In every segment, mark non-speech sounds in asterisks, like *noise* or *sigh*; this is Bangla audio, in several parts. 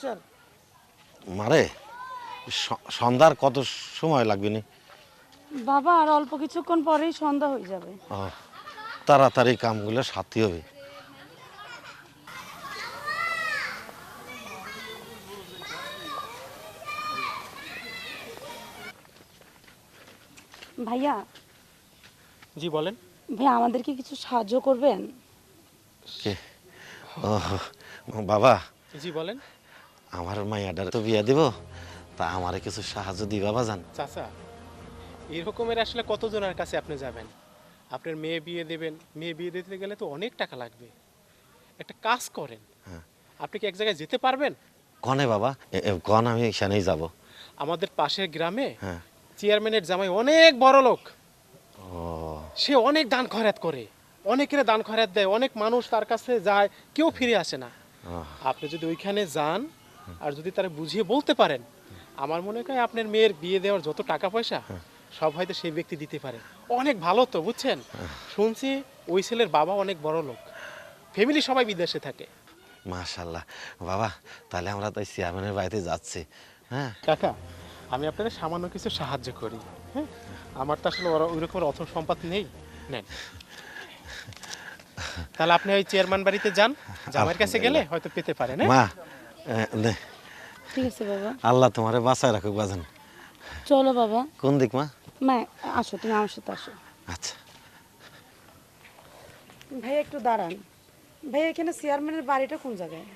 চল। মারে সন্ধ্যার কত সময় লাগবে নি? বাবা আর অল্প কিছুক্ষণ পরেই সন্ধ্যা হয়ে যাবে। তাড়াতাড়ি কামগুলো সাথী হবে। ভাইয়া। জি বলেন। ভাইয়া আমাদেরকে কিছু সাহায্য করবেন? কে? ও বাবা। জি বলেন। আমার মাইয়াডার তো বিয়া দিব তা আমারে কিছু সাহায্য দি বাবা জান চাচা এরকমের আসলে কতজনের কাছে আপনি যাবেন? আপনার মেয়ে বিয়ে দেবেন মেয়ে বিয়ে দিতে গেলে তো অনেক টাকা লাগবে। একটা কাজ করেন। হ্যাঁ। আপনি কি এক জায়গায় যেতে পারবেন? কনে বাবা? কন আমি এখানেই যাব। আমাদের পাশের গ্রামে হ্যাঁ। চেয়ারম্যানের জামাই অনেক বড় লোক। ও। সে অনেক দান খয়রাত করে অনেকের দান খয়রাত দেয় অনেক মানুষ তার কাছে যায় কেউ ফিরে আসে না। আপনি যদি ওইখানে যান আর যদি তারা বুঝিয়ে বলতে পারেন আমার মনে হয় আপনার মেয়ের বিয়ে দেওয়ার যত টাকা পয়সা সব হয়তো সেই ব্যক্তি দিতে পারে। অনেক ভালো তো বুঝছেন? শুনছি ওই ছেলের বাবা অনেক বড় লোক। ফ্যামিলি সবাই বিদেশে থাকে। মাশাল্লাহ বাবা তাহলে আমরা তাই চেয়ারম্যানের বাড়িতে যাচ্ছি। হ্যাঁ? কাকা আমি আপনাকে সামান্য কিছু সাহায্য করি। হ্যাঁ? আমার তো আসলে ওই রকম অর্থ সম্পদ নেই। নেন। তাহলে আপনি ওই চেয়ারম্যান বাড়িতে যান। জামাইয়ের কাছে গেলে হয়তো পেতে পারেন হ্যাঁ? মা ঠিক আছে বাবা। আল্লাহ তোমারে বাঁচায় রাখুক বাজান। চলো বাবা। কোন দিক মা? মা আসো তুমি আমার সাথে আসো। আচ্ছা। ভাইয়া একটু দাঁড়ান। ভাইয়া এখানে চেয়ারম্যানের বাড়িটা কোন জায়গায়?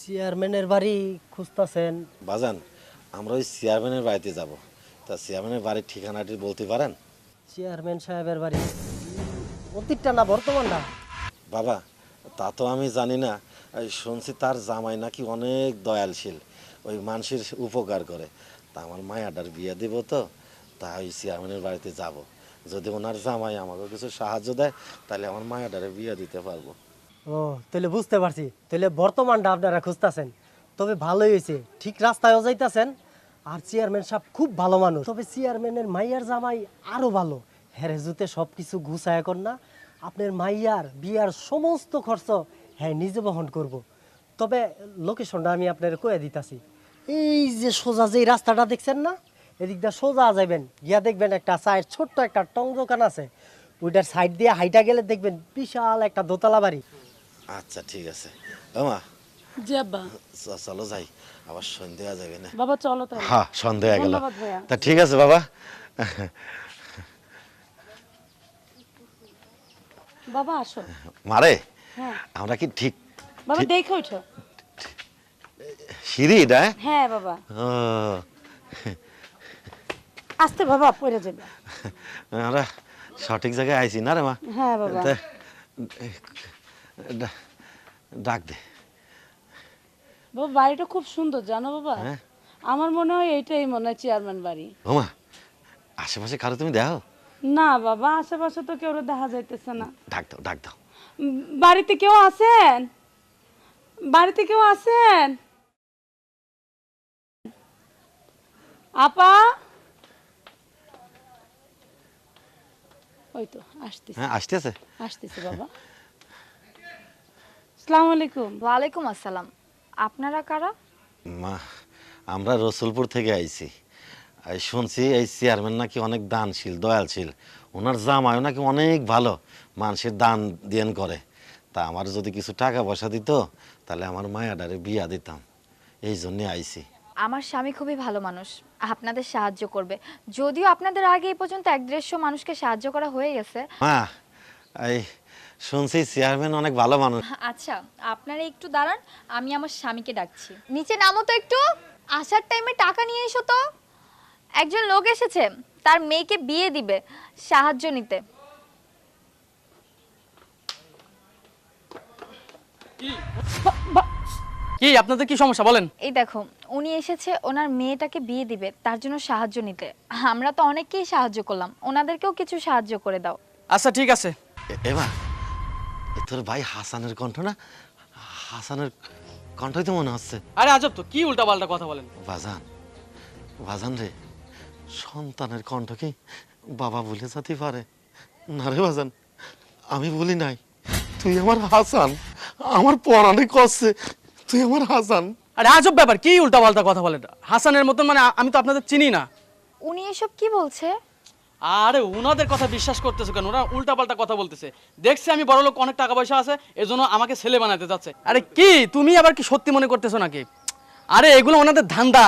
চেয়ারম্যানের বাড়ি খুঁজতেছেন। বাজান আমরা ওই চেয়ারম্যানের বাড়িতে যাব। তা চেয়ারম্যানের বাড়ির ঠিকানাটি বলতে পারেন? চেয়ারম্যান সাহেবের বাড়ি। অতীতটা না বর্তমানটা। বাবা তা তো আমি জানি না। শুনছি তার জামাই নাকি অনেক দয়ালশীল, ওই মানুষের উপকার করে। তা আমার মায়াডার বিয়ে দিব তো, তা ওই চেয়ারম্যানের বাড়িতে যাব। যদি ওনার জামাই আমাকে কিছু সাহায্য দেয়, তাহলে আমার মায়াডারে বিয়ে দিতে পারব। ও, তাহলে বুঝতে পারছি। তাহলে বর্তমানটা আপনারা খুঁজতেছেন। তবে ভালোই হয়েছে। ঠিক রাস্তায়ও যাইতাছেন। আর চেয়ারম্যান সাহেব খুব ভালো মানুষ। তবে চেয়ারম্যানের মাইয়ার জামাই আরও ভালো। হ্যারে জুতে সব কিছু গুছায় কর না। আপনার মাইয়ার বিয়ার সমস্ত খরচ হ্যাঁ নিজে বহন করব। তবে লোকেশনটা আমি আপনার কয়ে দিতাছি। এই যে সোজা যে রাস্তাটা দেখছেন না এদিক দিয়ে সোজা যাবেন গিয়া দেখবেন একটা সাইড ছোট্ট একটা টং দোকান আছে। ওইটার সাইড দিয়ে হাইটা গেলে দেখবেন বিশাল একটা দোতলা বাড়ি। আচ্ছা ঠিক আছে। ও মা জি আব্বা। চলো যাই। আবার সন্ধ্যা যাবে না। বাবা চলো তাহলে। হ্যাঁ সন্ধ্যা হয়ে গেল। তা ঠিক আছে বাবা। বাবা আসো। মারে আমরা কি ঠিক বাবা দেখে ওঠো। সিঁড়ি এটা হ্যাঁ? হ্যাঁ বাবা। আসতে বাবা পড়ে যাবে। আমরা সঠিক জায়গায় আইছি না রে মা? হ্যাঁ বাবা। ডাক দে। বাবা বাড়িটা খুব সুন্দর জানো বাবা? হ্যাঁ। আমার মনে হয় এইটাই মনে হয় চেয়ারম্যান বাড়ি। ওমা আশেপাশে কারও তুমি দেখো? না বাবা আশেপাশে তো কেউ দেখা যাইতেছে না। ডাক দাও ডাক দাও। বাড়িতে কেউ আছেন? বাড়িতে কেউ আছেন? আপা? ওই তো আসতেছে। হ্যাঁ আসতেছে। আসতেছে বাবা। আসসালামু আলাইকুম। ওয়ালাইকুম আসসালাম। আপনারা কারা? মা আমরা রসুলপুর থেকে আইছি। শুনছি এই চেয়ারম্যান নাকি অনেক দানশীল দয়ালশীল। ওনার জামাইও নাকি অনেক ভালো মানুষের দান দেন করে। তা আমার যদি কিছু টাকা পয়সা দিত তাহলে আমার মায়াডারে বিয়া দিতাম। এই জন্যে আইছি। আমার স্বামী খুবই ভালো মানুষ আপনাদের সাহায্য করবে। যদিও আপনাদের আগে এই পর্যন্ত এক দেড়শো মানুষকে সাহায্য করা হয়ে গেছে। মা এই শুনছি চেয়ারম্যান অনেক ভালো মানুষ। আচ্ছা আপনারা একটু দাঁড়ান আমি আমার স্বামীকে ডাকছি। নিচে নামো তো একটু। আসার টাইমে টাকা নিয়ে এসো তো। একজন লোক এসেছে। তার মেয়েকে বিয়ে দিবে সাহায্য নিতে। কি? আপনাদের কি সমস্যা? বলেন। এই দেখো উনি এসেছে ওনার মেয়েটাকে বিয়ে দিবে তার জন্য সাহায্য নিতে। আমরা তো অনেককেই সাহায্য করলাম ওনাদেরকেও কিছু সাহায্য করে দাও। আচ্ছা ঠিক আছে। এবার তোর ভাই হাসানের কণ্ঠ না? হাসানের কণ্ঠই তো মনে হচ্ছে। আরে আজব তো কি উল্টা পাল্টা কথা বলেন। বাজান বাজান রে সন্তানের কণ্ঠ কি বাবা ভুলে যেতে পারে? না রে বাজান আমি বলি নাই। তুই আমার হাসান আমার পড়ানে করছে তুই আমার হাসান। আরে আজব ব্যাপার কি উল্টা পাল্টা কথা বলেন? হাসানের মতন মানে আমি তো আপনাদের চিনি না। উনি এসব কি বলছে? আরে ওনাদের কথা বিশ্বাস করতেছে কেন? ওরা উল্টা পাল্টা কথা বলতেছে। দেখছি আমি বড় লোক অনেক টাকা পয়সা আছে এজন্য আমাকে ছেলে বানাতে যাচ্ছে। আরে কি? তুমি আবার কি সত্যি মনে করতেছো নাকি? আরে এগুলো ওনাদের ধান্দা।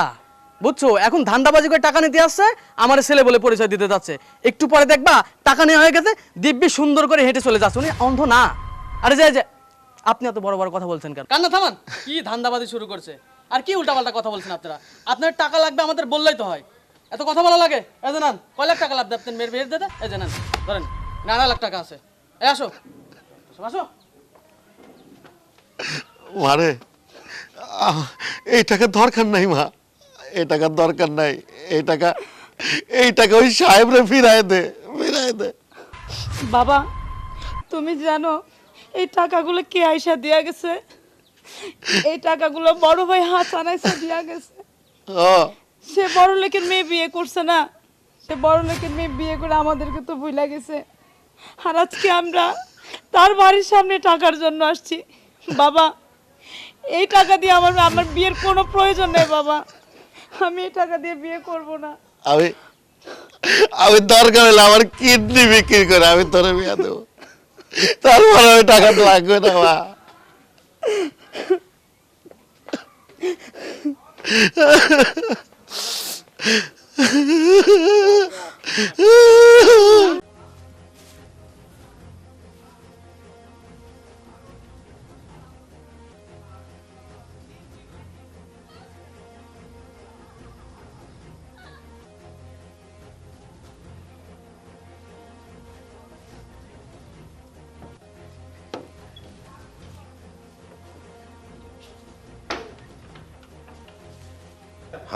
বুঝছ? এখন ধান্দাবাজি করে টাকা নিতে আসছে আমার ছেলে বলে পরিচয় দিতে যাচ্ছে। একটু পরে দেখবা টাকা নেওয়া হয়ে গেছে দিব্যি সুন্দর করে হেঁটে চলে যাচ্ছে। উনি অন্ধ না। আরে যে যে আপনি এত বড় বড় কথা বলছেন কেন? কান্না থামান। কি ধান্দাবাজি শুরু করছে? আর কি উল্টাপাল্টা কথা বলছেন আপনারা? আপনার টাকা লাগবে আমাদের বললেই তো হয়। এত কথা বলা লাগে? এই যে কয় লাখ টাকা লাগবে আপনার মেয়ের বিয়ের দাদা এই যে নেন ধরেন নানা লাখ টাকা আছে। এই আসো। আসো, মারে এই টাকা দরকার নাই মা। এই টাকার দরকার নাই এই টাকা এই টাকা ওই সাহেবরে ফিরায় দে ফিরায় দে। বাবা তুমি জানো এই টাকাগুলো কে আইসা দিয়া গেছে? এই টাকাগুলো বড় ভাই হাসান আইসা দিয়া গেছে। সে বড় লোকের মেয়ে বিয়ে করছে না। সে বড় লোকের মেয়ে বিয়ে করে আমাদেরকে তো ভুলা গেছে। আর আজকে আমরা তার বাড়ির সামনে টাকার জন্য আসছি। বাবা এই টাকা দিয়ে আমার আমার বিয়ের কোনো প্রয়োজন নেই বাবা। আমি এই টাকা দিয়ে বিয়ে করব না। আমি আমি দরকার হলে আমার কিডনি বিক্রি করে আমি তোরে বিয়া দেবো। তারপর আমি টাকা তো লাগবে না মা। *laughs* *laughs*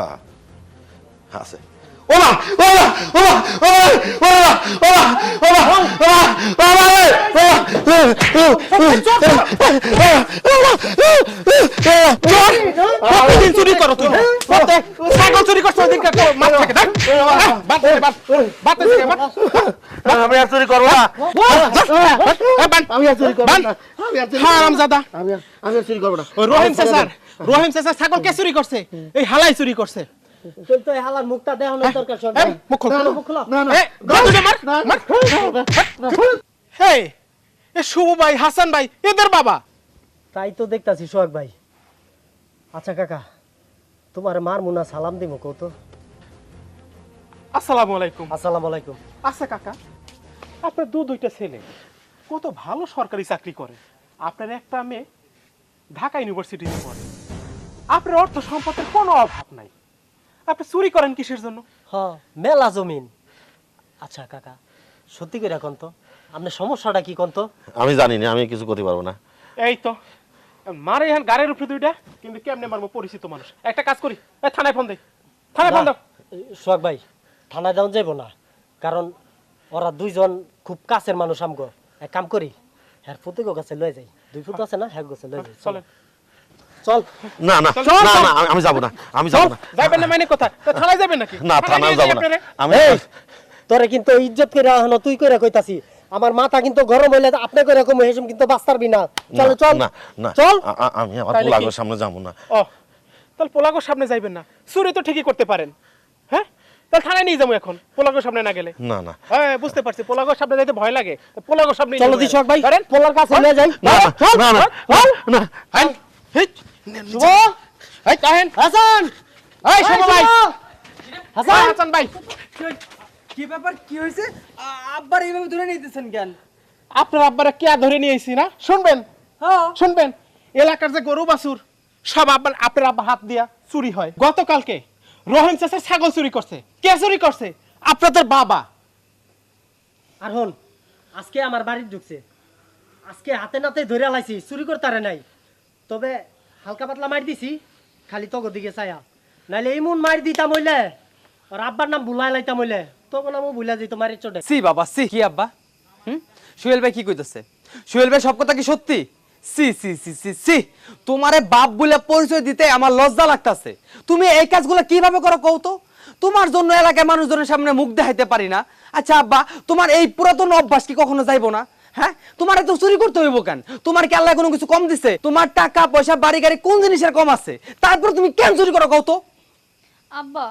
হ্যাঁ আছে ওমা ওমা ওমা ওমা ওমা ওমা ওমা ওমা ওমা প্রতিদিন চুরি করো তুমি ছাগল চুরি করছ ওদিনকে মাঠ থেকে দেখ। আমি আর চুরি করব না আমি আর চুরি করব না আমি আর- চুরি করব না রহিম চাচার রহিম চাচার ছাগল কে চুরি করছে? এই হালাই চুরি করছে। তো এই হালার মুখটা দেখানোর দরকার সব মুখ খোল। মুখ খোলো। না না। এই, দৌড় দৌড়ে মার, মার। হেই, এ শুভ ভাই হাসান ভাই এদের বাবা। তাই তো দেখতাছি সোহাগ ভাই। আচ্ছা কাকা তোমার মার মুনা সালাম দিব কৌতো আসসালামু আলাইকুম। আসসালামু আলাইকুম। আচ্ছা কাকা আপনার দু দুইটা ছেলে কত ভালো সরকারি চাকরি করে। আপনার একটা মেয়ে ঢাকা ইউনিভার্সিটিতে পড়ে। আপনার অর্থ সম্পদের কোনো অভাব নাই। আপনি চুরি করেন কিসের জন্য? হ মেলা জমিন। আচ্ছা কাকা সত্যি করে এখন তো আপনার সমস্যাটা কি কোন তো? আমি জানি না আমি কিছু করতে পারব না। এই তো মারে এখন গাড়ির উপরে দুইটা কিন্তু কেমনে মারবো পরিচিত মানুষ? একটা কাজ করি এই থানায় ফোন দেই। থানায় ফোন দাও। সোহাগ ভাই থানায় যাওয়া যাইব না কারণ ওরা দুইজন খুব কাছের মানুষ আমগো। এক কাম করি হ্যাঁ ফুতুকো কাছে লয়ে যাই। দুই ফুট আছে না হ্যাঁ কাছে লয়ে যাই চলেন। চল। না না না না আমি- যাব না আমি যাব না। যাবেন না মানে কথা। তা থানায় যাবেন নাকি? না থানায় থানায় যাব না। আমি তোরে কিন্তু ইজ্জত করে তুই করে কইতাছি। আমার মাথা কিন্তু গরম হইলে আপনি করে কম হেসম কিন্তু বাঁচ পারবি না। চল চল। না না চল। আমি আমার পোলাগোর সামনে যাব না। ও তাহলে পোলাগোর সামনে যাইবেন না। চুরি তো ঠিকই করতে পারেন। হ্যাঁ? তাহলে থানায় নিয়ে যাব এখন পোলাগোর সামনে না গেলে। না না। হ্যাঁ বুঝতে পারছি পোলাগোর সামনে যাইতে ভয় লাগে। তো পোলাগোর সামনে চলো দি সোহাগ ভাই পোলার কাছে নিয়ে যাই। না না না না হ্যাঁ হিট শুভ? এই কাহেন হাসান! এই শুভ ভাই! হাসান! হাসান ভাই! কি ব্যাপার কি হয়েছে আব্বার এইভাবে ধরে নিতেছেন কেন? আপনার আব্বারা কে ধরে না? শুনবেন? হ্যাঁ। শুনবেন? এলাকার যে গরু বাছুর সব আব্বার আপনার আব্বা হাত দিয়া চুরি হয়। গতকালকে রহিম চাষা ছাগল চুরি করছে। কে চুরি করছে? আপনাদের বাবা। আর হন আজকে আমার বাড়ি ঢুকছে। আজকে হাতে নাতে ধরে লাইছি চুরি করতে নাই। তবে হালকা পাতলা মার দিছি, খালি তগো দিকে ছায়া নাইলে এমন মার দিতাম হইলে আর আব্বার নাম ভুলাই লাইতাম হইলে তখন আমি ভুলা যেত মারি চটে। সি বাবা, সি। কি আব্বা? হুম? সুহেল ভাই কি কইতেছে? সুহেল ভাই, সব কথা কি সত্যি? সি সি সি সি সি। তোমারে বাপ বলে পরিচয় দিতে আমার লজ্জা লাগতাছে। তুমি এই কাজগুলো কীভাবে করো কও তো? তোমার জন্য এলাকায় মানুষজনের সামনে মুখ দেখাইতে পারি না। আচ্ছা আব্বা, তোমার এই পুরাতন অভ্যাস কি কখনো যাইবো না? হ্যাঁ? তোমার এত চুরি করতে হইব কেন? তোমার কি আল্লাহ কোনো কিছু কম দিছে? তোমার টাকা, পয়সা, বাড়ি, গাড়ি কোন জিনিসের কম আছে? তারপর তুমি কেন চুরি করো কত আব্বা,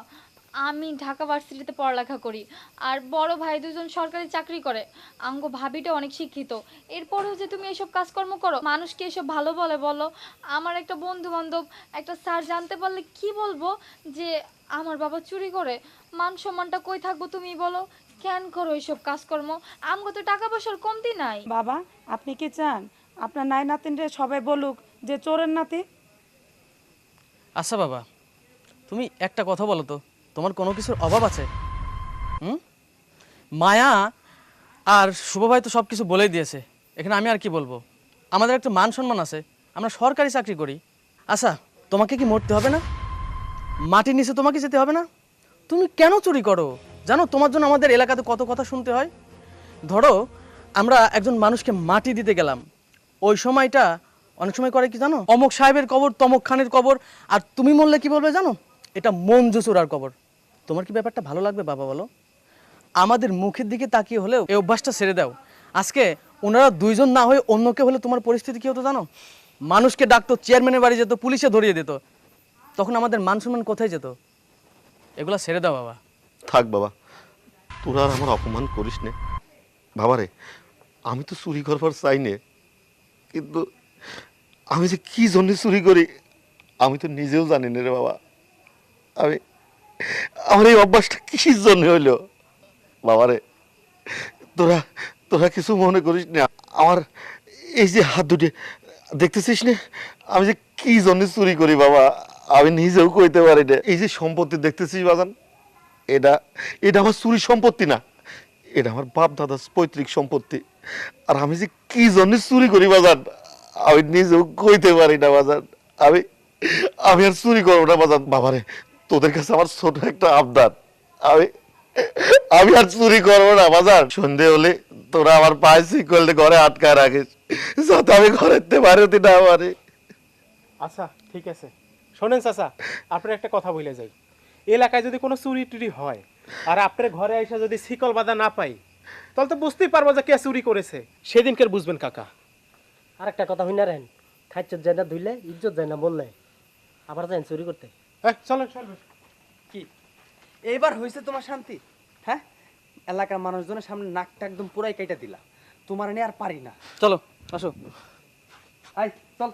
আমি ঢাকা ভার্সিটিতে পড়ালেখা করি, আর বড় ভাই দুজন সরকারি চাকরি করে। আঙ্গ ভাবিটা অনেক শিক্ষিত। এরপরেও যে তুমি এসব কাজকর্ম করো মানুষকে এসব ভালো বলে বলো? আমার একটা বন্ধু বান্ধব একটা স্যার জানতে পারলে কি বলব? যে আমার বাবা চুরি করে, মান সম্মানটা কই থাকব তুমি বলো? কেন করো এইসব কাজকর্ম। আমগো তো টাকা পয়সার কমতি নাই। বাবা আপনি কি চান? আপনার নাই নাতিনরে সবাই বলুক যে চোরের নাতি। আচ্ছা বাবা তুমি একটা কথা বলো তো তোমার কোনো কিছুর অভাব আছে? হুম? মায়া আর শুভ ভাই তো সব কিছু বলেই দিয়েছে এখানে আমি আর কি বলব? আমাদের একটা মান সম্মান আছে আমরা সরকারি চাকরি করি। আচ্ছা তোমাকে কি মরতে হবে না? মাটির নিচে তোমাকে যেতে হবে না? তুমি কেন চুরি করো? জানো, তোমার জন্য আমাদের এলাকাতে কত কথা শুনতে হয়? ধরো, আমরা একজন মানুষকে মাটি দিতে গেলাম। ওই সময়টা অনেক সময় করে কি জানো? অমুক সাহেবের কবর, তমক খানের কবর, আর তুমি মরলে কি বলবে জানো? এটা মঞ্জু চূড়ার কবর। তোমার কি ব্যাপারটা ভালো লাগবে বাবা বলো? আমাদের মুখের দিকে তাকিয়ে হলেও এই অভ্যাসটা ছেড়ে দাও। আজকে ওনারা দুইজন না হয়ে অন্য কেউ হলে তোমার পরিস্থিতি কি হতো জানো? মানুষকে ডাকতো, চেয়ারম্যানের বাড়ি যেত, পুলিশে ধরিয়ে দিত। তখন আমাদের মান সম্মান কোথায় যেত? এগুলো ছেড়ে দাও বাবা। থাক বাবা। তোরা আর আমার অপমান করিস নে। বাবারে আমি তো চুরি করবার চাই নে। কিন্তু আমি যে কি জন্য চুরি করি, আমি তো নিজেও জানি না রে বাবা। আমি, আমার এই অভ্যাসটা কিসের জন্য হইল? বাবারে তোরা তোরা কিছু মনে করিস না। আমার এই যে হাত দুটি, দেখতেছিস না? আমি যে কি জন্য চুরি করি বাবা, আমি নিজেও কইতে পারি না। এই যে সম্পত্তি দেখতেছিস বাজান এটা এটা আমার চুরি সম্পত্তি না। এটা আমার বাপ দাদার পৈতৃক সম্পত্তি। আর আমি যে কি জন্য চুরি করি বাজান আমি নিজেও কইতে পারি না বাজান আমি আমি আর চুরি করব না বাজান বাবারে, তোদের কাছে আমার ছোট একটা আবদার। আমি আমি আর চুরি করব না বাজার। সন্ধে হলে তোরা আমার পায়ে শিকল ঘরে আটকা রাখিস, যাতে আমি ঘরেতে বাড়িতে না পারি আচ্ছা ঠিক আছে। শোনেন চাচা, আপনার একটা কথা বলে যাই। এলাকায় যদি কোনো চুরি টুরি হয় আর আপনার ঘরে এসে যদি শিকল বাঁধা না পাই তাহলে তো বুঝতেই পারব যে কে চুরি করেছে। সেদিনকে বুঝবেন কাকা। আর একটা কথা হই না রেন খাইচ্ছত যায় না ধুইলে ইজ্জত যায় না বললে আবার যাই চুরি করতে। এই, চলেন কি? এইবার হয়েছে তোমার শান্তি? হ্যাঁ? এলাকার মানুষজনের সামনে নাকটা একদম পুরাই কেটে দিলা। তোমার নিয়ে আর পারি না। চলো আসো। আয় চল।